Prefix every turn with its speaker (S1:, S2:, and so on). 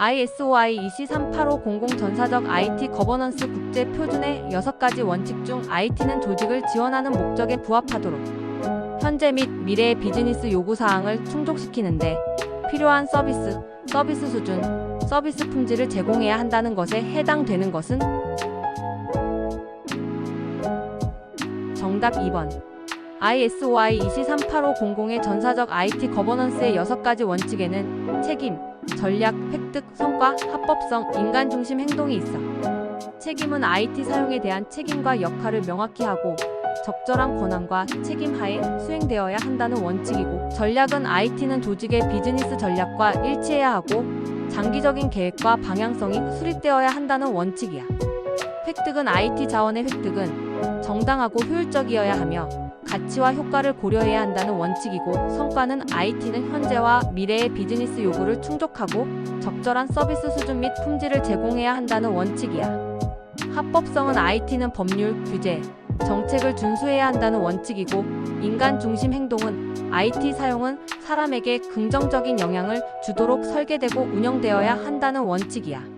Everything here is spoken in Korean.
S1: ISOI 2C38500 전사적 IT 거버넌스 국제 표준의 6가지 원칙 중 IT는 조직을 지원하는 목적에 부합하도록 현재 및 미래의 비즈니스 요구 사항을 충족시키는데 필요한 서비스, 서비스 수준, 서비스 품질을 제공해야 한다는 것에 해당되는 것은 정답 2번. ISOI 2C38500의 전사적 IT 거버넌스의 6가지 원칙에는 책임, 전략, 획득, 성과, 합법성, 인간 중심 행동이 있어. 책임은 IT 사용에 대한 책임과 역할을 명확히 하고 적절한 권한과 책임 하에 수행되어야 한다는 원칙이고 전략은 IT는 조직의 비즈니스 전략과 일치해야 하고 장기적인 계획과 방향성이 수립되어야 한다는 원칙이야. 획득은 IT 자원의 획득은 정당하고 효율적이어야 하며 가치와 효과를 고려해야 한다는 원칙이고 성과는 IT는 현재와 미래의 비즈니스 요구를 충족하고 적절한 서비스 수준 및 품질을 제공해야 한다는 원칙이야. 합법성은 IT는 법률, 규제, 정책을 준수해야 한다는 원칙이고 인간 중심 행동은 IT 사용은 사람에게 긍정적인 영향을 주도록 설계되고 운영되어야 한다는 원칙이야.